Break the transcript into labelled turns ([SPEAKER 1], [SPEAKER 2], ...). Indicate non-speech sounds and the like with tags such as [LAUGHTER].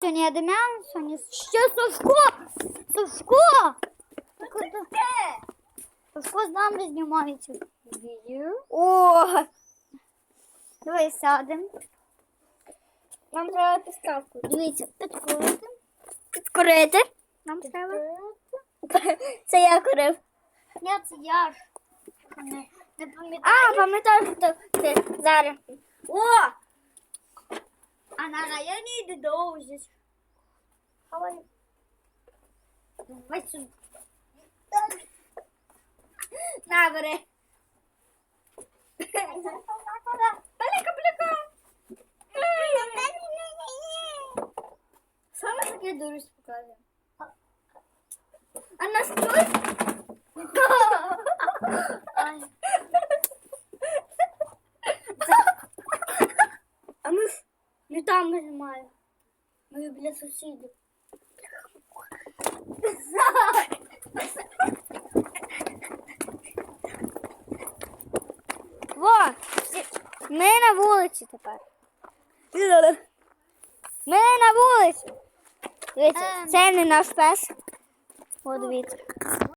[SPEAKER 1] Сьогодні я Дем'ян, сьогодні ще Сашко! Сашко! Куди? Сашко з нами знімає цю відео.
[SPEAKER 2] О,
[SPEAKER 1] Давай сядемо.
[SPEAKER 2] нам треба підставку.
[SPEAKER 1] Дивіться, підкрути.
[SPEAKER 2] Підкорити.
[SPEAKER 1] Нам треба. [LAUGHS]
[SPEAKER 2] Це я курив.
[SPEAKER 1] Я це я ж. Не, не пам'ятаю.
[SPEAKER 2] А, пам'ятаю, що це зараз. О!
[SPEAKER 1] I need those. How are
[SPEAKER 2] you? What's Nagore.
[SPEAKER 1] Palika, palika. Só essa aqui
[SPEAKER 2] é dura
[SPEAKER 1] esse.
[SPEAKER 2] A nossa dois. Не там нажимаємо. Ми біля сусідів. Во! Ми на вулиці тепер. Ми на вулиці. Дивіться,
[SPEAKER 1] Ем.
[SPEAKER 2] це не наш пес. О, дивіться.